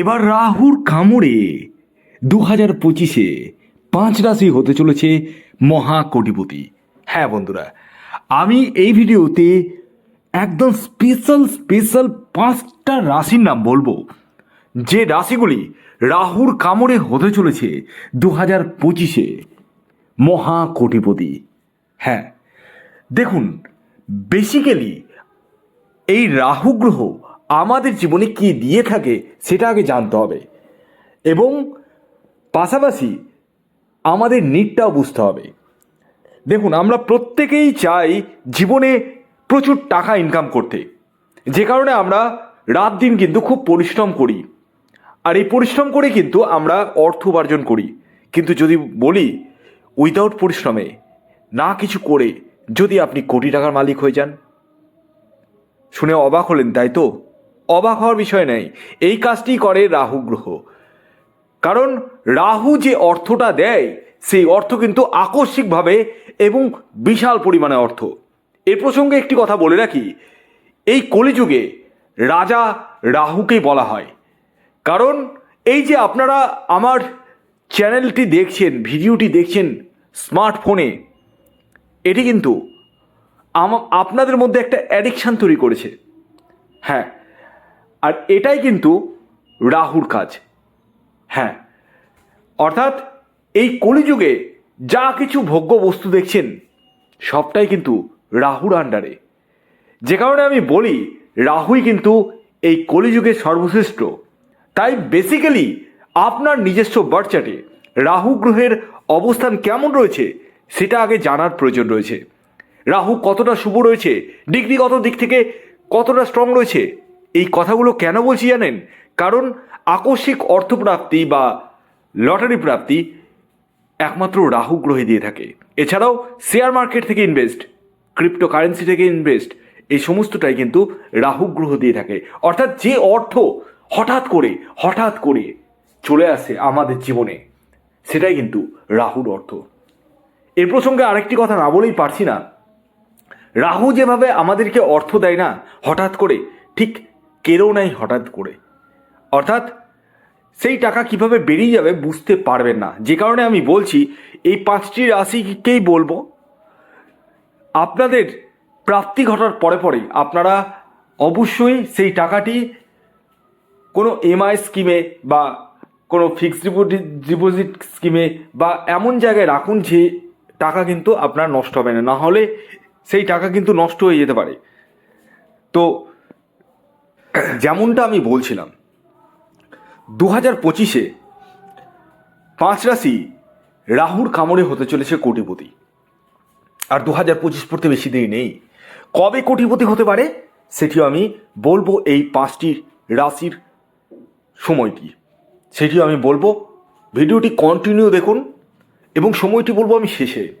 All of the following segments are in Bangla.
এবার রাহুর কামড়ে দু হাজার পঁচিশে পাঁচ রাশি হতে চলেছে মহা কোটিপতি হ্যাঁ বন্ধুরা, আমি এই ভিডিওতে একদম স্পেশাল স্পেশাল পাঁচটা রাশির নাম বলব। যে রাশিগুলি রাহুর কামড়ে হতে চলেছে দু হাজার পঁচিশে মহা কোটিপতি হ্যাঁ দেখুন বেসিক্যালি এই রাহু গ্রহ আমাদের জীবনে কি দিয়ে থাকে সেটা আগে জানতে হবে। এবং পাশাপাশি আমাদের নিটটাও বুঝতে হবে। দেখুন, আমরা প্রত্যেকেই চাই জীবনে প্রচুর টাকা ইনকাম করতে। যে কারণে আমরা রাত দিন কিন্তু খুব পরিশ্রম করি। আর এই পরিশ্রম করে কিন্তু আমরা অর্থ উপার্জন করি। কিন্তু যদি বলি উইদাউট পরিশ্রমে, না কিছু করে যদি আপনি কোটি টাকার মালিক হয়ে যান। শুনে অবাক হলেন, তাই তো? অবাক হওয়ার বিষয় নেই। এই কাজটি করে রাহু গ্রহ। কারণ রাহু যে অর্থটা দেয়, সেই অর্থ কিন্তু আকস্মিকভাবে এবং বিশাল পরিমাণে অর্থ। এ প্রসঙ্গে একটি কথা বলে রাখি। এই কলিযুগে রাজা রাহুকেই বলা হয়। কারণ এই যে আপনারা আমার চ্যানেলটি দেখছেন, ভিডিওটি দেখছেন স্মার্টফোনে, এটি কিন্তু আপনাদের মধ্যে একটা অ্যাডিকশান তৈরি করেছে। হ্যাঁ আর এটাই কিন্তু রাহুর কাজ। হ্যাঁ অর্থাৎ এই কলিযুগে যা কিছু ভোগ্য বস্তু দেখছেন, সবটাই কিন্তু রাহুর আন্ডারে। যে কারণে আমি বলি, রাহুই কিন্তু এই কলিযুগের সর্বশ্রেষ্ঠ। তাই বেসিক্যালি আপনার নিজস্ব বার্চাটে রাহু গ্রহের অবস্থান কেমন রয়েছে, সেটা আগে জানার প্রয়োজন রয়েছে। রাহু কতটা শুভ রয়েছে, ডিগ্রিগত দিক থেকে কতটা স্ট্রং রয়েছে এই কথাগুলো কেন বলছি জানেন? কারণ আকস্মিক অর্থপ্রাপ্তি বা লটারি প্রাপ্তি একমাত্র রাহু গ্রহে দিয়ে থাকে। এছাড়াও শেয়ার মার্কেট থেকে ইনভেস্ট ক্রিপ্টো কারেন্সি থেকে ইনভেস্ট এই সমস্তটাই কিন্তু রাহু গ্রহ দিয়ে থাকে। অর্থাৎ যে অর্থ হঠাৎ করে হঠাৎ করে চলে আসে আমাদের জীবনে, সেটাই কিন্তু রাহুর অর্থ। এর প্রসঙ্গে আরেকটি কথা না বলেই পারছি না। রাহু যেভাবে আমাদেরকে অর্থ দেয় না, হঠাৎ করে, ঠিক কেড়েও নাই হঠাৎ করে। অর্থাৎ সেই টাকা কীভাবে বেরিয়ে যাবে বুঝতে পারবেন না। যে কারণে আমি বলছি, এই পাঁচটি রাশিকেই বলব। আপনাদের প্রাপ্তি ঘটার পরে পরেই আপনারা অবশ্যই সেই টাকাটি কোনো এমআই স্কিমে বা কোনো ফিক্সড ডিপোজিট ডিপোজিট স্কিমে বা এমন জায়গায় রাখুন যে টাকা কিন্তু আপনার নষ্ট হবে না। না হলে সেই টাকা কিন্তু নষ্ট হয়ে যেতে পারে। তো যেমনটা আমি বলছিলাম দু হাজার পঁচিশে পাঁচ রাশি রাহুর কামড়ে হতে চলেছে কোটিপতি। আর দু হাজার পঁচিশ পড়তে বেশি দেরি নেই। কবে কোটিপতি হতে পারে সেটিও আমি বলব এই পাঁচটি রাশির সময়টি। সেটিও আমি বলব, ভিডিওটি কন্টিনিউ দেখুন এবং সময়টি বলব আমি শেষে।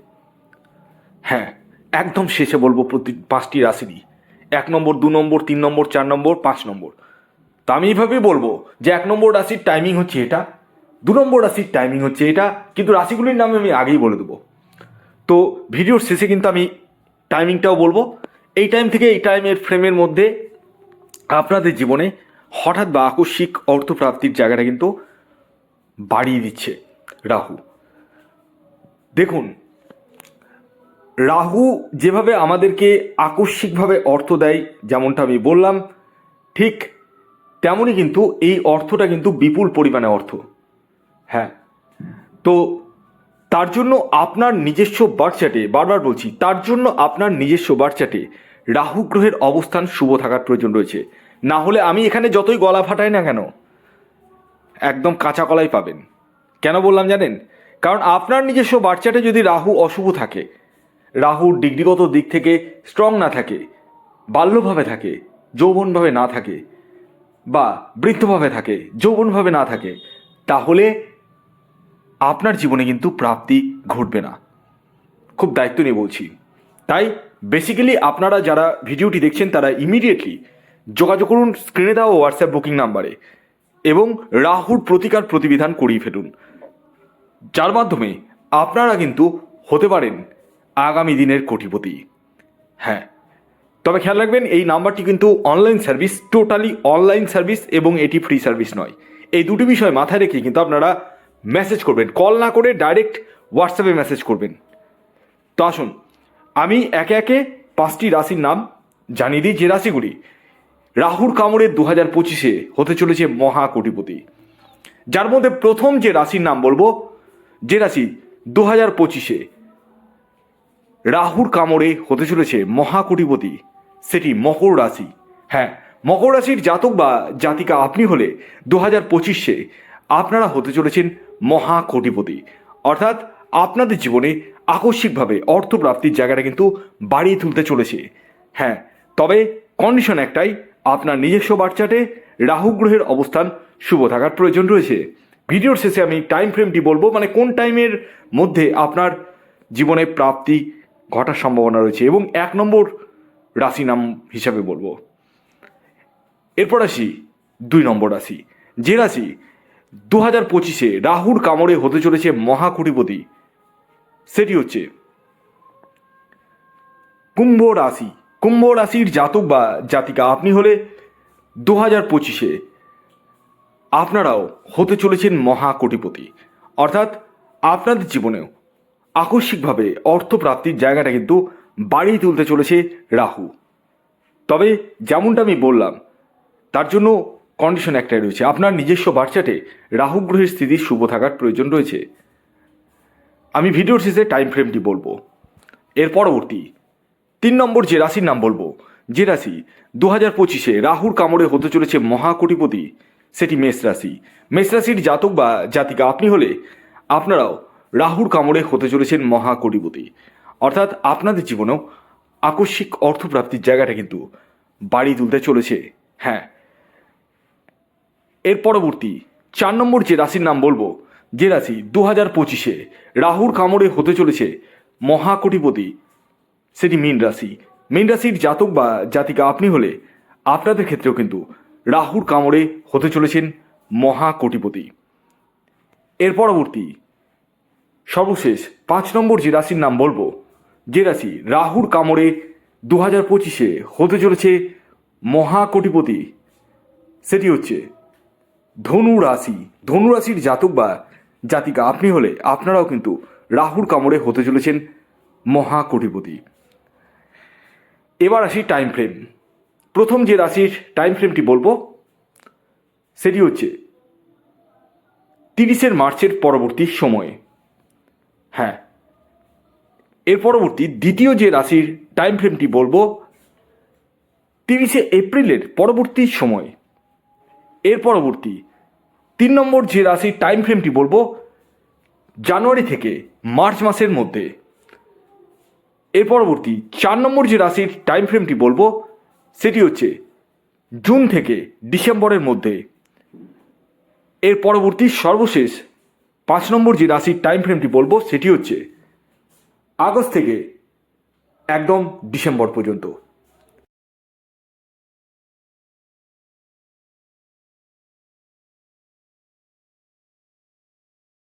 হ্যাঁ একদম শেষে বলব প্রতি পাঁচটি রাশিরই। এক নম্বর, দু নম্বর, তিন নম্বর, চার নম্বর, পাঁচ নম্বর। তা আমি এইভাবেই বলব যে এক নম্বর রাশির টাইমিং হচ্ছে এটা, দু নম্বর রাশির টাইমিং হচ্ছে এটা, কিন্তু রাশিগুলির নামে আমি আগেই বলে দেবো। তো ভিডিওর শেষে কিন্তু আমি টাইমিংটাও বলব। এই টাইম থেকে এই টাইমের ফ্রেমের মধ্যে আপনাদের জীবনে হঠাৎ বা আকস্মিক অর্থপ্রাপ্তির জায়গাটা কিন্তু বাড়িয়ে দিচ্ছে রাহু। দেখুন রাহু যেভাবে আমাদেরকে আকস্মিকভাবে অর্থ দেয়, যেমনটা আমি বললাম, ঠিক তেমনই কিন্তু এই অর্থটা কিন্তু বিপুল পরিমাণে অর্থ। হ্যাঁ তো তার জন্য আপনার নিজস্ব বার্চাটে বারবার বলছি, তার জন্য আপনার নিজস্ব বার্চাটে রাহু গ্রহের অবস্থান শুভ থাকার প্রয়োজন রয়েছে। না হলে আমি এখানে যতই গলা ফাটাই না কেন, একদম কাঁচা কলাই পাবেন। কেন বললাম জানেন? কারণ আপনার নিজস্ব বাচ্চাটে যদি রাহু অশুভ থাকে রাহুর ডিগ্রিগত দিক থেকে স্ট্রং না থাকে, বাল্যভাবে থাকে, যৌবনভাবে না থাকে বা বৃদ্ধভাবে থাকে, যৌবনভাবে না থাকে, তাহলে আপনার জীবনে কিন্তু প্রাপ্তি ঘটবে না। খুব দায়িত্ব নিয়ে বলছি। তাই বেসিক্যালি আপনারা যারা ভিডিওটি দেখছেন, তারা ইমিডিয়েটলি যোগাযোগ করুন স্ক্রিনে দেওয়া হোয়াটসঅ্যাপ বুকিং নাম্বারে এবং রাহুর প্রতিকার প্রতিবিধান করিয়ে ফেলুন। যার মাধ্যমে আপনারা কিন্তু হতে পারেন আগামী দিনের কোটিপতি। হ্যাঁ তবে খেয়াল রাখবেন, এই নাম্বারটি কিন্তু online service, totally online service এবং এটি ফ্রি সার্ভিস নয়। এই দুটি বিষয় মাথায় রেখে কিন্তু আপনারা মেসেজ করবেন। কল না করে ডাইরেক্ট হোয়াটসঅ্যাপে মেসেজ করবেন। তো আসুন, আমি একে একে পাঁচটি রাশির নাম জানিয়ে দিই। যে রাশিগুলি রাহুর কামড়ে দু হাজার পঁচিশে হতে চলেছে মহা কোটিপতি যার মধ্যে প্রথম যে রাশির নাম বলব, যে রাশি দু হাজার পঁচিশে রাহুর কামড়ে হতে চলেছে মহা কোটিপতি সেটি মকর রাশি। হ্যাঁ মকর রাশির জাতক বা জাতিকা আপনি হলে দু হাজার পঁচিশে আপনারা হতে চলেছেন মহা কোটিপতি অর্থাৎ আপনাদের জীবনে আকস্মিকভাবে অর্থপ্রাপ্তির জায়গাটা কিন্তু বাড়িয়ে তুলতে চলেছে। হ্যাঁ তবে কন্ডিশন একটাই, আপনার নিজস্ব বাচ্চাটে রাহু গ্রহের অবস্থান, শুভ থাকার প্রয়োজন রয়েছে। ভিডিওর শেষে আমি টাইম ফ্রেমটি বলব মানে কোন টাইমের মধ্যে আপনার জীবনে প্রাপ্তি ঘটার সম্ভাবনা রয়েছে এবং এক নম্বর রাশি নাম হিসাবে বলব। এরপর আসি দুই নম্বর রাশি। যে রাশি দু হাজার পঁচিশে রাহুর কামড়ে হতে চলেছে মহাকুটিপতি, সেটি হচ্ছে কুম্ভ রাশি। কুম্ভ রাশির জাতক বা জাতিকা, আপনি হলে দু হাজার পঁচিশে আপনারাও হতে চলেছেন মহাকোটিপতি। অর্থাৎ আপনাদের জীবনেও আকস্মিকভাবে অর্থপ্রাপ্তির জায়গাটা কিন্তু বাড়িয়ে তুলতে চলেছে রাহু। তবে যেমনটা আমি বললাম, তার জন্য কন্ডিশন একটাই রয়েছে। আপনার নিজস্ব বাচ্চাটে রাহু গ্রহের স্থিতি শুভ থাকার প্রয়োজন রয়েছে। আমি ভিডিওর শেষে টাইম ফ্রেমটি বলব। এর পরবর্তী, তিন নম্বর যে রাশির নাম বলব, যে রাশি দু হাজার পঁচিশে রাহুর কামড়ে হতে চলেছে মহাকোটিপতি, সেটি মেষ রাশি। মেষ রাশির জাতক বা জাতিকা আপনি হলে আপনারাও রাহুর কামড়ে হতে চলেছেন মহাকোটিপতি। অর্থাৎ আপনাদের জীবনেও আকস্মিক অর্থপ্রাপ্তির জায়গাটা কিন্তু বাড়ি তুলতে চলেছে। হ্যাঁ। এর পরবর্তী চার নম্বর যে রাশির নাম বলব, যে রাশি দু হাজার পঁচিশে রাহুর কামড়ে হতে চলেছে মহাকোটিপতি, সেটি মীন রাশি। মীন রাশির জাতক বা জাতিকা আপনি হলে আপনাদের ক্ষেত্রেও কিন্তু রাহুর কামড়ে হতে চলেছেন মহা কোটিপতি এর পরবর্তী সর্বশেষ পাঁচ নম্বর যে রাশির নাম বলব, যে রাশি রাহুর কামড়ে দু হাজার পঁচিশে হতে চলেছে মহা কোটিপতি সেটি হচ্ছে ধনু রাশি। ধনু রাশির জাতক বা জাতিকা আপনি হলে আপনারাও কিন্তু রাহুর কামড়ে হতে চলেছেন মহা কোটিপতি এবার আসি টাইম ফ্রেম প্রথম যে রাশির টাইম ফ্রেমটি বলব, সেটি হচ্ছে তিরিশের মার্চের পরবর্তী সময়ে। এর পরবর্তী দ্বিতীয় যে রাশির টাইম ফ্রেমটি বলব, তিরিশে এপ্রিলের পরবর্তী সময়। এর পরবর্তী তিন নম্বর যে রাশির টাইম ফ্রেমটি বলব, জানুয়ারি থেকে মার্চ মাসের মধ্যে। এর পরবর্তী চার নম্বর যে রাশির টাইম ফ্রেমটি বলব, সেটি হচ্ছে জুন থেকে ডিসেম্বরের মধ্যে। এর পরবর্তী সর্বশেষ পাঁচ নম্বর যে রাশির টাইম ফ্রেমটি বলব, সেটি হচ্ছে আগস্ট থেকে একদম ডিসেম্বর পর্যন্ত।